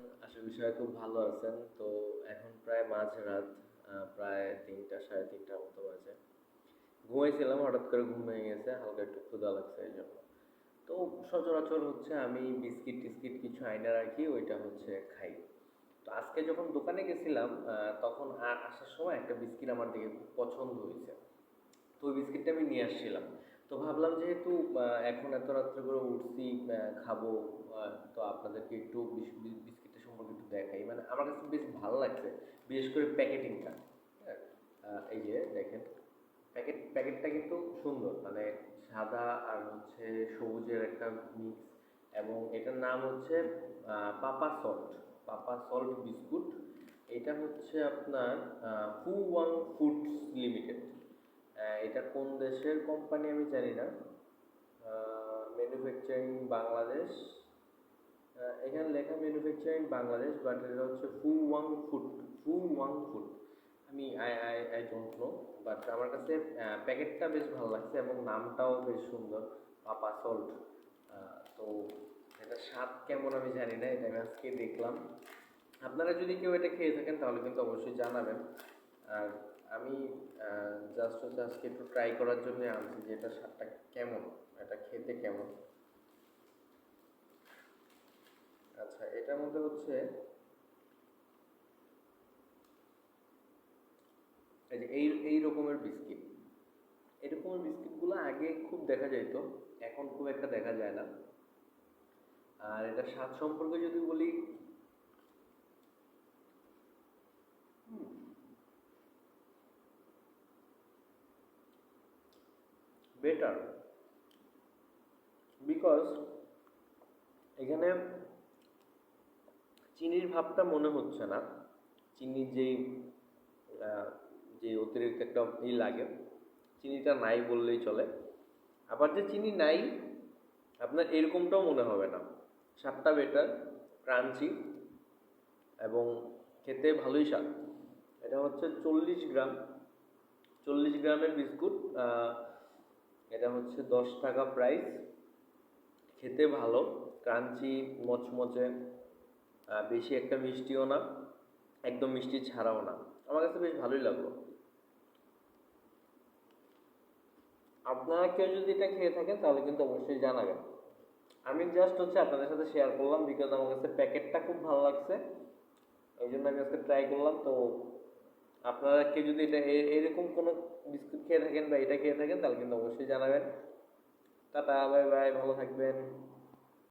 করি সবাই খুব ভালো আছেন। তো এখন প্রায় মাঝরাত আহ, প্রায় তিনটা সাড়ে তিনটার মতো বাজে। ঘুমাইছিলাম হঠাৎ করে ঘুম ভেঙে গেছে হালকা একটু ক্ষুধা লাগছে এই জন্য। তো সচরাচর হচ্ছে আমি বিস্কিট টিস্কিট কিছু আইনা রাখি ওইটা হচ্ছে খাই। তো আজকে যখন দোকানে গেছিলাম তখন আ- আসার সময় একটা বিস্কিট আমার দিকে খুব পছন্দ হয়েছে। তো ওই বিস্কিটটা আমি নিয়ে আসছিলাম। তো ভাবলাম যেহেতু এখন এত রাত্রে করে উঠছি খাব তো আপনাদেরকে একটু বিস- বি- বিস্কিটটা সম্পর্কে একটু দেখাই। মানে আমার কাছে বেশ ভালো লাগছে, বিশেষ করে প্যাকেটিংটা। এই যে দেখেন, প্যাকেট, প্যাকেটটা কিন্তু সুন্দর। মানে সাদা আর হচ্ছে সবুজের একটা মিক্স এবং এটার নাম হচ্ছে papa salt. Papa salt biscuit. এটা হচ্ছে আপনার ফু ওয়াং ফুডস লিমিটেড। এটা কোন দেশের কোম্পানি আমি জানি না। ম্যানুফ্যাকচারিং বাংলাদেশ। এখানে লেখা ম্যানুফ্যাকচারিং বাংলাদেশ বাট এটা হচ্ছে Fu Wang food Fu Wang food আমি I I I don't know but আমার কাছে প্যাকেটটা বেশ ভালো লাগছে এবং নামটাও বেশ সুন্দর পাপা সল্ট তো এটা স্বাদ কেমন আমি জানি না, এটা আমি আজকে দেখলাম। আপনারা যদি কেউ এটা খেয়ে থাকেন, তাহলে কিন্তু অবশ্যই জানাবেন। আর আমি জাস্ট হচ্ছে আজকে একটু ট্রাই করার জন্য আনছি যে এটা স্বাদটা কেমন, এটা খেতে কেমন। এটার মধ্যে হচ্ছে এই যে এই এই রকমের বিস্কিট। এই রকমের বিস্কিটগুলো আগে খুব দেখা যেত এখন খুব একটা দেখা যায় না। আর এটা স্বাদ সম্পর্কে যদি বলি বেটার বিকজ এখানে চিনির ভাবটা মনে হচ্ছে না। চিনির যেই যে অতিরিক্ত একটা ই লাগে, চিনিটা নাই বললেই চলে। আবার যে চিনি নাই, আপনার এরকমটাও মনে হবে না। স্বাদটা বেটার ক্রাঞ্চি এবং খেতে ভালোই স্বাদ। এটা হচ্ছে চল্লিশ গ্রাম। চল্লিশ গ্রামের বিস্কুট এটা হচ্ছে দশ টাকা প্রাইস খেতে ভালো ক্রাঞ্চি মচমচে। বেশি একটা মিষ্টিও না, একদম মিষ্টি ছাড়াও না। আমার কাছে বেশ ভালোই লাগল। আপনারা কেউ যদি এটা খেয়ে থাকেন, তাহলে কিন্তু অবশ্যই জানাবেন। আমি জাস্ট হচ্ছে আপনাদের সাথে শেয়ার করলাম বিকজ আমার কাছে প্যাকেটটা খুব ভালো লাগছে। এই জন্য আমি আজকে ট্রাই করলাম। তো আপনারা কেউ যদি এটা এরকম কোনো বিস্কুট খেয়ে থাকেন বা এটা খেয়ে থাকেন, তাহলে কিন্তু অবশ্যই জানাবেন। টাটা বাই বাই ভালো থাকবেন।